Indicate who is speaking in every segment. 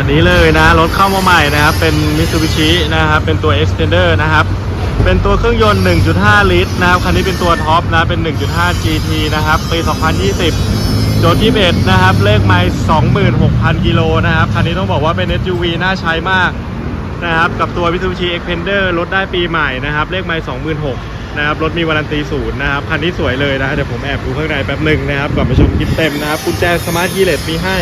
Speaker 1: อันนี้เลยนะ รถเข้ามาใหม่นะครับ เป็น Mitsubishi นะครับ เป็นตัว Extender นะครับ เป็นตัวเครื่องยนต์ 1.5 ลิตรนะครับ คันนี้เป็นตัวท็อปนะ เป็น 1.5 GT นะครับ ปี 2020 โจทย์21นะครับ เลขไมล์26,000 กิโลนะครับ คันนี้ต้องบอกว่าเป็น SUV น่าใช้มากนะครับ กับตัว Mitsubishi Xpander รถได้ปีใหม่นะครับ เลขไมล์26,000นะครับ รถมีวารันตีศูนย์นะครับ คันนี้สวยเลยนะ เดี๋ยวผมแอบดูข้างในแป๊บหนึ่งนะครับ ก่อนไปชมคลิปเต็มนะครับ กุญแจสมาร์ทคีย์เลสมีให้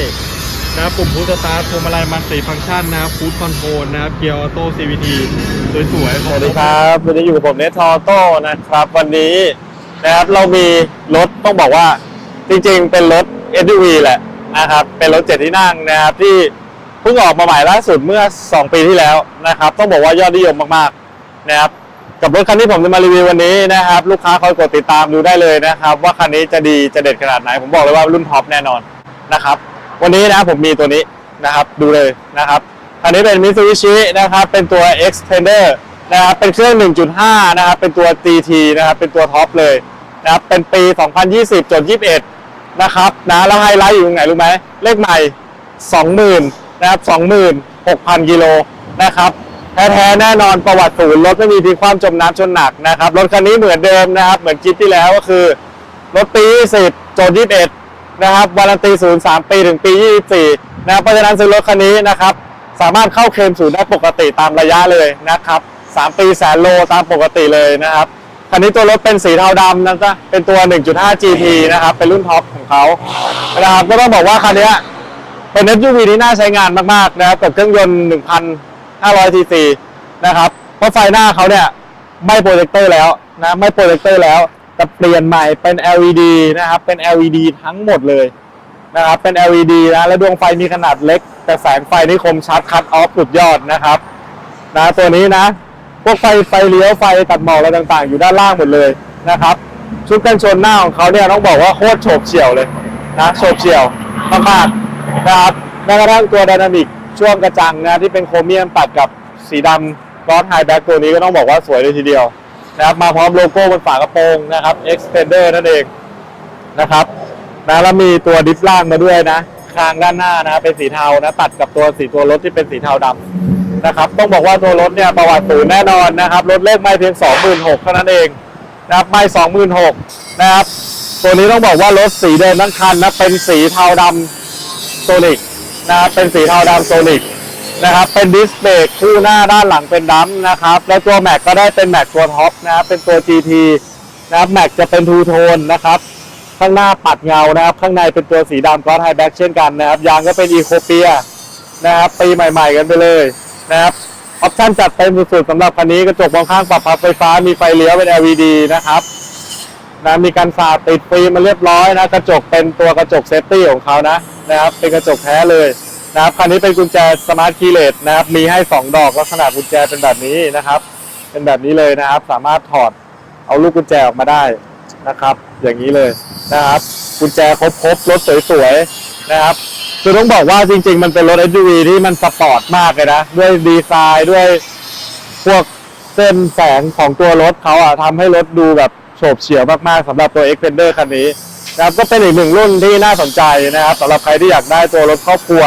Speaker 1: นะครับปุ่มพุทสตาร์ทพวงมาลัยมันสีฟังก์ชันนะครับฟูดคอนโทรลนะครับเกียร์ออโต้ CVT สวยๆ
Speaker 2: สวัสดีครับวันนี้อยู่กับผมเนททอโต้นะครับ วันนี้นะครับเรามีรถต้องบอกว่าจริงๆ เป็นรถ SUV แหละนะครับเป็นรถเจ็ดที่นั่งนะครับที่เพิ่งออกมาใหม่ล่าสุดเมื่อ 2 ปีที่แล้วนะครับ ต้องบอกว่ายอดนิยมมากๆนะครับกับรถคันที่ผมจะมารีวิววันนี้นะครับ ลูกค้าคอยกดติดตามดูได้เลยนะครับ ว่าคันนี้จะดีจะเด็ดขนาดไหน ผมบอกเลยว่ารุ่นท็อปแน่นอนนะครับ วันนี้นะผมมีตัวนี้นะครับดูเลยนะครับอันนี้เป็น Mitsubishi นะครับเป็นตัว Xpander นะครับเป็นเครื่อง 1.5 นะครับเป็นตัว GT นะครับเป็นตัวท็อปเลยนะครับเป็นปี 2020จน21 นะครับนะแล้วไฮไลท์อยู่ตรงไหนรู้ไหมเลขใหม่ 20,000นะครับ26,000 กิโลนะครับแท้ๆแน่นอนประวัติศูนย์รถไม่มีที่ความจมน้ำชนหนักนะครับรถคันนี้เหมือนเดิมนะครับ เหมือนคลิปที่แล้วก็คือ รถปี20จน21 นะครับวารันตีศูนย์สามปีถึงปี24นะครับเพราะฉะนั้นซื้อรถคันนี้นะครับสามารถเข้าเคลมศูนย์ได้ปกติตามระยะเลยนะครับ3ปีแสนโลตามปกติเลยนะครับคันนี้ตัวรถเป็นสีเทาดำนะจ๊ะเป็นตัว 1.5 GT นะครับ เป็นรุ่นท็อปของเขานะครับก็ต้องบอกว่าคันนี้เป็น SUV ที่น่าใช้งานมากๆนะครับกับเครื่องยนต์ 1,500 cc นะครับ เพราะไฟหน้าเขาเนี่ยไม่โปรเจคเตอร์แล้วนะ ไม่โปรเจคเตอร์แล้ว แต่เปลี่ยนใหม่เป็น LED นะครับ เป็น LED ทั้งหมดเลยนะครับ เป็น LED นะ และดวงไฟมีขนาดเล็ก แต่แสงไฟนี่คมชัดคัดออฟสุดยอดนะครับนะตัวนี้นะ พวกไฟไฟเลี้ยวไฟตัดหมอกอะไรต่างๆ อยู่ด้านล่างหมดเลยนะครับ ชุดกันชนหน้าของเขาเนี่ยต้องบอกว่าโคตรโฉบเฉี่ยวเลยนะโฉบเฉี่ยวมากๆนะครับแม้กระทั่งตัวไดนามิกช่วงกระจังนะที่เป็นโครเมียมตัดกับสีดำกรอสไฮแบ็กตัวนี้ก็ต้องบอกว่าสวยเลยทีเดียว นะครับมาพร้อมโลโก้บนฝากระโปรงนะครับ Extender นั่นเองนะครับนะแล้วมีตัวดิฟล่างมาด้วยนะคางด้านหน้านะเป็นสีเทานะตัดกับตัวสีตัวรถที่เป็นสีเทาดำนะครับต้องบอกว่าตัวรถเนี่ยประวัติศูนย์แน่นอนนะครับรถเลขไม่เพียง 26,000เท่านั้นเองนะครับไม่26,000นะครับตัวนี้ต้องบอกว่ารถสีเดิมทั้งคันนะเป็นสีเทาดำโซนิกนะครับเป็นสีเทาดำโซนิก นะครับ เป็นดิสเบรกคู่หน้าด้านหลังเป็นดัมนะครับ และตัวแม็กก็ได้เป็นแม็กตัวท็อปนะครับ เป็นตัว GT นะครับแม็กจะเป็นทูโทนนะครับ ข้างหน้าปัดเงานะครับ ข้างในเป็นตัวสีดำกรอสไฮแบ็กเช่นกันนะครับ ยางก็เป็นอีโคเปียนะครับปีใหม่ ๆ กันไปเลยนะครับ ออปชั่นจัดเต็มสุดๆสำหรับคันนี้กระจกมองข้างปรับพับไฟฟ้ามีไฟเลี้ยวเป็น LED นะครับนะมีการสาดติดฟิล์มมาเรียบร้อยนะ กระจกเป็นตัวกระจกเซฟตี้ของเขานะนะครับ เป็นกระจกแท้เลย นะครับคันนี้เป็นกุญแจสมาร์ทคีย์เลสนะครับ มีให้ 2 ดอกลักษณะกุญแจเป็นแบบนี้นะครับ เป็นแบบนี้เลยนะครับ สามารถถอดเอาลูกกุญแจออกมาได้นะครับ อย่างนี้เลยนะครับ กุญแจครบๆรถสวยๆนะครับคือต้องบอกว่าจริง ๆ มันเป็นรถ SUV ที่มันสปอร์ตมากเลยนะ ด้วยดีไซน์ด้วยพวกเส้นแสงของตัวรถเขาอะทำให้รถดูแบบโฉบเฉี่ยวมากๆสำหรับตัว Xpander คันนี้นะครับก็เป็นอีกหนึ่งรุ่นที่น่าสนใจนะครับสำหรับใครที่อยากได้ตัวรถครอบครัว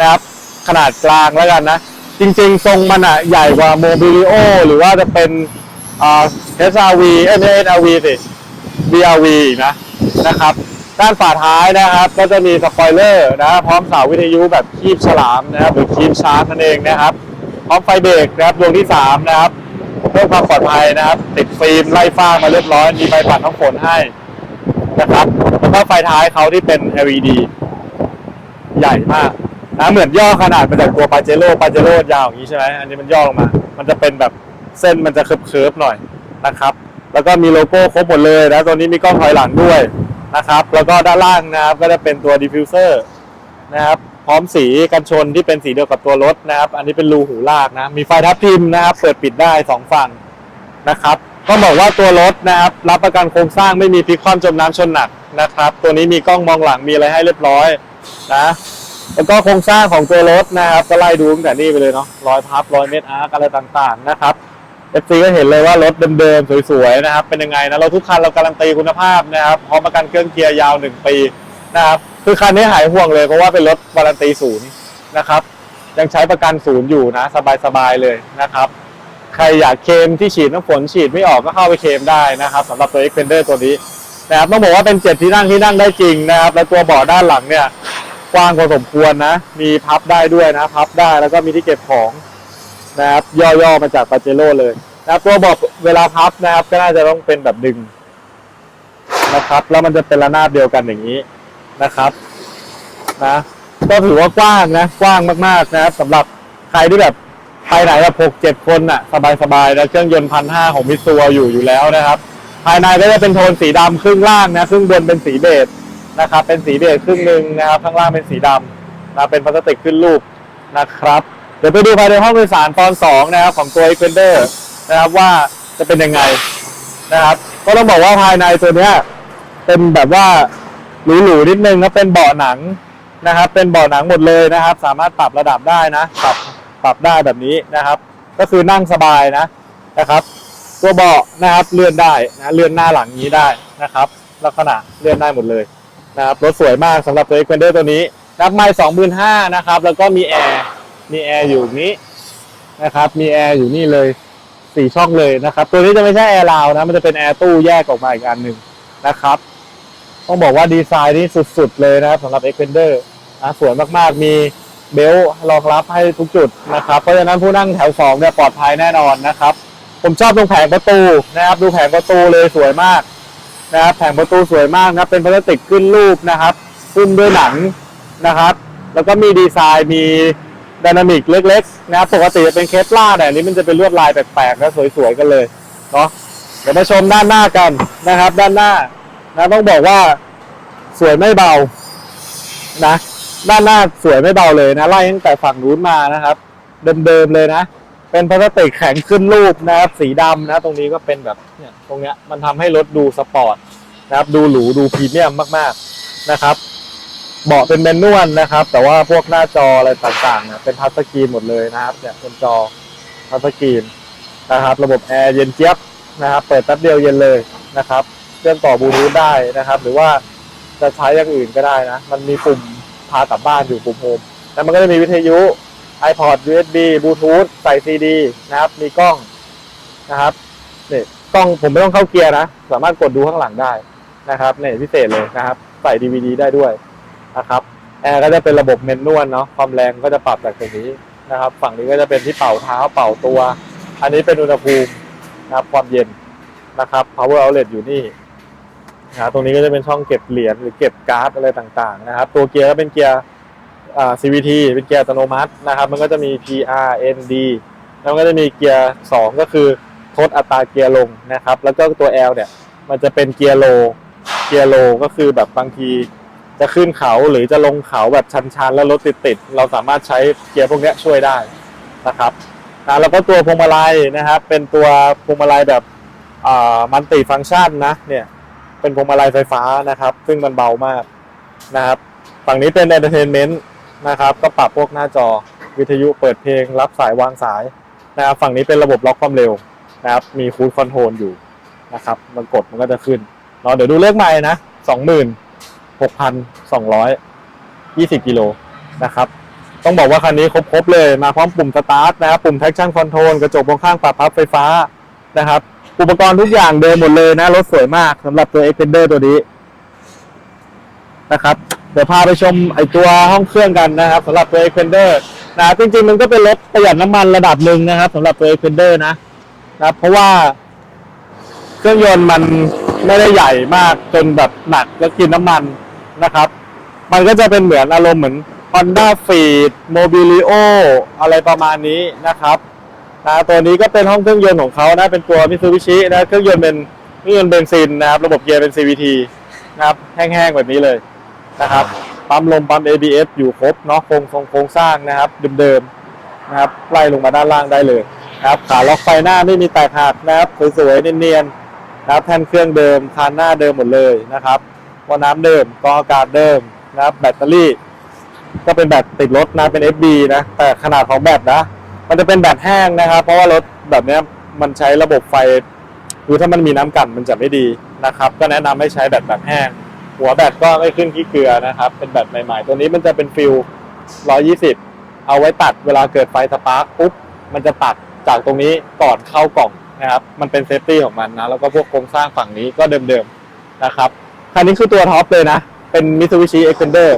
Speaker 2: นะครับ ขนาดกลางแล้วกันนะ จริงๆ ทรงมันอะใหญ่กว่าโมบิลิโอหรือว่าจะเป็นเอ่า SRV เอ้ยไม่ใช่ SRV สิ BRV อีนะนะครับ ด้านฝาท้ายนะครับ ก็จะมีสปอยเลอร์นะพร้อมเสาวิทยุแบบคีบฉลามนะครับหรือคีบชาร์จนั่นเองนะครับพร้อมไฟเบรกนะครับดวงที่ 3 นะครับเพื่อความปลอดภัยนะครับ ติดฟิล์มไล่ฟ้ามาเรียบร้อย มีใบปัดน้ำฝนให้นะครับแล้วก็ไฟท้ายเขาที่เป็น LED ใหญ่มาก นะเหมือนย่อขนาดมาจากตัวปาเจโร่ปาเจโร่ยาวอย่างนี้ใช่ไหมอันนี้มันย่อลงมา มันจะเป็นแบบเส้นมันจะเคิร์ฟๆหน่อยนะครับ แล้วก็มีโลโก้ครบหมดเลยนะตัวนี้มีกล้องถอยหลังด้วยนะครับ แล้วก็ด้านล่างนะครับก็จะเป็นตัวดิฟฟิวเซอร์นะครับพร้อมสีกันชนที่เป็นสีเดียวกับตัวรถนะครับ อันนี้เป็นรูหูลากนะ มีไฟทับทิมนะครับ เปิดปิดได้สองฝั่งนะครับ ก็บอกว่าตัวรถนะครับ รับประกันโครงสร้างไม่มีพลิกคว่ำจมน้ำชนหนักนะครับ ตัวนี้มีกล้องมองหลังมีอะไรให้เรียบร้อยนะ แล้วก็โครงสร้างของตัวรถนะครับก็ไล่ดูตั้งแต่นี่ไปเลยเนาะรอยพับรอยเม็ดอาร์กอะไรต่างๆนะครับเอฟซีก็เห็นเลยว่ารถเดิมๆสวยๆนะครับ เป็นยังไงนะเราทุกคันเราการันตีคุณภาพนะครับพร้อมประกันเครื่องเกียร์ยาว 1 ปีนะครับคือคันนี้หายห่วงเลยเพราะว่าเป็นรถวารันตีศูนย์นะครับยังใช้ประกันศูนย์อยู่นะ สบายๆเลยนะครับ ใครอยากเคมที่ฉีดน้ำฝนฉีดไม่ออกก็เข้าไปเคมได้นะครับสำหรับตัว Expander ตัวนี้นะครับต้องบอกว่าเป็นเจ็ดที่นั่งที่นั่งได้จริงนะครับ และตัวเบาะด้านหลังเนี่ย กว้างพอสมควรนะ มีพับได้ด้วยนะ พับได้แล้วก็มีที่เก็บของนะครับย่อๆมาจากปาเจโร่เลยนะครับตัวเบาะเวลาพับนะครับ ก็น่าจะต้องเป็นแบบดึงนะครับ แล้วมันจะเป็นระนาบเดียวกันอย่างนี้นะครับนะก็ถือว่ากว้างนะกว้างมากๆนะครับสำหรับใครที่แบบไปไหนแบบหกเจ็ดคนอะ สบายๆนะเครื่องยนต์พันห้าของมิตซัวอยู่อยู่แล้วนะครับ ภายในก็จะเป็นโทนสีดำครึ่งล่างนะครึ่งบนเป็นสีเบจ นะครับเป็นสีเบจครึ่งหนึ่งนะครับข้างล่างเป็นสีดำนะเป็นพลาสติกขึ้นรูปนะครับ เดี๋ยวไปดูภายในห้องโดยสารตอนสองนะครับของตัว Expander นะครับว่าจะเป็นยังไงนะครับ ก็ต้องบอกว่าภายในตัวเนี้ยเป็นแบบว่าหรูๆนิดนึงนะเป็นเบาะหนังนะครับ เป็นเบาะหนังหมดเลยนะครับ สามารถปรับระดับได้นะปรับปรับได้แบบนี้นะครับ ก็คือนั่งสบายนะนะครับ ตัวเบาะนะครับเลื่อนได้นะเลื่อนหน้าหลังนี้ได้นะครับ ลักษณะเลื่อนได้หมดเลย นะครับรถสวยมากสำหรับตัว Expander ตัวนี้นับไม่สองหมื่นห้านะครับ แล้วก็มีแอร์มีแอร์อยู่นี้นะครับ มีแอร์อยู่นี่เลยสี่ช่องเลยนะครับ ตัวนี้จะไม่ใช่แอร์ราวนะ มันจะเป็นแอร์ตู้แยกออกมาอีกอันหนึ่งนะครับ ต้องบอกว่าดีไซน์นี่สุดๆเลยนะครับสำหรับ Expander นะสวยมากๆ มีเบลต์รองรับให้ทุกจุดนะครับ เพราะฉะนั้นผู้นั่งแถว2เนี่ยปลอดภัยแน่นอนนะครับ ผมชอบตรงแผงประตูนะครับ ดูแผงประตูเลยสวยมาก นะครับแผงประตูสวยมากนะครับเป็นพลาสติกขึ้นรูปนะครับขึ้นด้วยหนังนะครับ แล้วก็มีดีไซน์มีไดนามิกเล็กๆนะครับปกติจะเป็นเคปลาแต่อันนี้มันจะเป็นลวดลายแปลกๆและสวยๆกันเลยเนาะเดี๋ยวมาชมด้านหน้ากันนะครับ ด้านหน้านะต้องบอกว่าสวยไม่เบานะด้านหน้าสวยไม่เบาเลยนะไล่ตั้งแต่ฝั่งนู้นมานะครับ เดิมๆเลยนะ เป็นพลาสติกแข็งขึ้นรูปนะครับ สีดำนะ ตรงนี้ก็เป็นแบบเนี่ยตรงเนี้ยมันทำให้รถดูสปอร์ตนะครับ ดูหรูดูพรีเมียมมากๆนะครับ เบาะเป็นแมนนวลนะครับ แต่ว่าพวกหน้าจออะไรต่างๆเนี่ยเป็นทัชสกรีนหมดเลยนะครับ เนี่ยเป็นจอทัชสกรีนนะครับ ระบบแอร์เย็นเจี๊ยบนะครับ เปิดแป๊บเดียวเย็นเลยนะครับเครื่องต่อบลูทูธได้นะครับ หรือว่าจะใช้อย่างอื่นก็ได้นะ มันมีปุ่มพากลับบ้านอยู่ปุ่มโฮมแล้วมันก็จะมีวิทยุ iPod USB Bluetooth ใส่ CD นะครับ มีกล้องนะครับนี่กล้องผมไม่ต้องเข้าเกียร์นะ สามารถกดดูข้างหลังได้นะครับนี่พิเศษเลยนะครับ ใส่ DVD ได้ด้วยนะครับแอร์ก็จะเป็นระบบเมนนวลเนาะความแรงก็จะปรับจากตรงนี้นะครับ ฝั่งนี้ก็จะเป็นที่เป่าเท้าเป่าตัว อันนี้เป็นอุณหภูมินะครับความเย็นนะครับ power outlet อยู่นี่นะครับตรงนี้ก็จะเป็นช่องเก็บเหรียญหรือเก็บการ์ดอะไรต่างๆนะครับ ตัวเกียร์ก็เป็นเกียร์ CVT เป็นเกียร์อัตโนมัตินะครับ มันก็จะมี PR ND แล้วก็จะมีเกียร์ 2 ก็คือทดอัตราเกียร์ลงนะครับ แล้วก็ตัว L เนี่ย มันจะเป็นเกียร์โล เกียร์โลก็คือแบบบางทีจะขึ้นเขาหรือจะลงเขาแบบชันๆ แล้วรถติดๆ เราสามารถใช้เกียร์พวกนี้ช่วยได้นะครับนะแล้วก็ตัวพวงมาลัยนะครับ เป็นตัวพวงมาลัยแบบมันติฟังก์ชันนะเนี่ยเป็นพวงมาลัยไฟฟ้านะครับ ซึ่งมันเบามากนะครับ ฝั่งนี้เป็น entertainment น นะครับ ก็ปรับพวกหน้าจอวิทยุเปิดเพลง รับสายวางสายนะครับฝั่งนี้เป็นระบบล็อกความเร็วนะครับมีคูดคอนโทรลอยู่นะครับมันกดมันก็จะขึ้นเนาะเดี๋ยวดูเลขใหม่นะสองหมื่นหกพันสองร้อยยี่สิบกิโลนะครับต้องบอกว่าคันนี้ครบๆเลยมาพร้อมปุ่มสตาร์ทนะครับปุ่ม traction control กระจกมองข้างปรับพับไฟฟ้านะครับ อุปกรณ์ทุกอย่างเดิมหมดเลยนะ รถสวยมากสำหรับตัว Extender ตัวนี้นะครับ เดี๋ยวพาไปชมไอตัวห้องเครื่องกันนะครับสำหรับตัว Expander นะจริงๆมันก็เป็นรถประหยัดน้ำมันระดับหนึ่งนะครับสำหรับตัว Expander นะนะครับเพราะว่าเครื่องยนต์มันไม่ได้ใหญ่มากจนแบบหนักแล้วกินน้ำมันนะครับ มันก็จะเป็นเหมือนอารมณ์เหมือน Honda Fit Mobilio อะไรประมาณนี้นะครับนะตัวนี้ก็เป็นห้องเครื่องยนต์ของเขานะเป็นตัว Mitsubishi นะเครื่องยนต์เป็นเครื่องยนต์เบนซินนะครับ ระบบเกียร์เป็น CVT นะครับแห้งๆแบบนี้เลย นะครับปั๊มลมปั๊ม ABS อยู่ครบเนาะโครงทรงโครงสร้างนะครับเดิมๆนะครับไล่ลงมาด้านล่างได้เลยนะครับขาล็อกไฟหน้าไม่มีแตกหักนะครับสวยๆเนียนๆนะครับแท่นเครื่องเดิมคานหน้าเดิมหมดเลยนะครับว่าน้ำเดิมกองอากาศเดิมนะครับแบตเตอรี่ ก็เป็นแบตติดรถนะเป็น FB นะแต่ขนาดของแบตนะ มันจะเป็นแบตแห้งนะครับ เพราะว่ารถแบบนี้มันใช้ระบบไฟคือถ้ามันมีน้ำกันมันจะไม่ดีนะครับ ก็แนะนำให้ใช้แบตแบบแห้ง หัวแบตก็ไม่ขึ้นขี้เกลือนะครับ เป็นแบตใหม่ ๆ ตัวนี้มันจะเป็นฟิล120 เอาไว้ตัดเวลาเกิดไฟสปาร์คปุ๊บ มันจะตัดจากตรงนี้ก่อนเข้ากล่องนะครับ มันเป็นเซฟตี้ของมันนะ แล้วก็พวกโครงสร้างฝั่งนี้ก็เดิมๆนะครับ คันนี้คือตัวท็อปเลยนะ เป็น Mitsubishi Xpander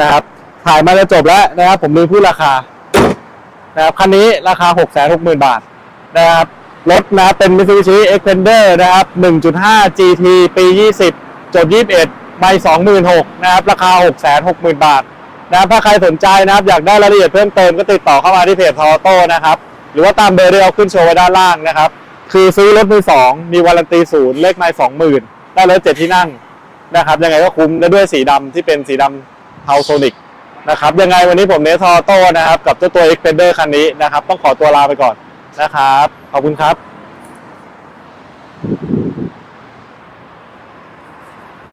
Speaker 2: นะครับ ถ่ายมาจะจบแล้วนะครับ ผมลืมพูดราคา นะครับ คันนี้ราคา 660,000 บาทนะครับรถนะเป็น Mitsubishi Xpander นะครับ 1.5 GT ปี 20 จด 21 ไม่26,000นะครับราคา 660,000 บาทนะครับถ้าใครสนใจนะครับอยากได้รายละเอียดเพิ่มเติมก็ติดต่อเข้ามาที่เพจทอโต้นะครับหรือว่าตามเบอร์ที่เราขึ้นโชว์ไว้ด้านล่างนะครับ คือซื้อรถมือสองมีวารันตีศูนย์เลขไม้สองหมื่นได้รถเจ็ดที่นั่งนะครับยังไงก็คุ้มและด้วยสีดำที่เป็นสีดำเทาโซนิกนะครับยังไงวันนี้ผมเนททอโต้นะครับกับเจ้าตัว Xpander คันนี้นะครับต้องขอตัวลาไปก่อนนะครับ ขอบคุณครับ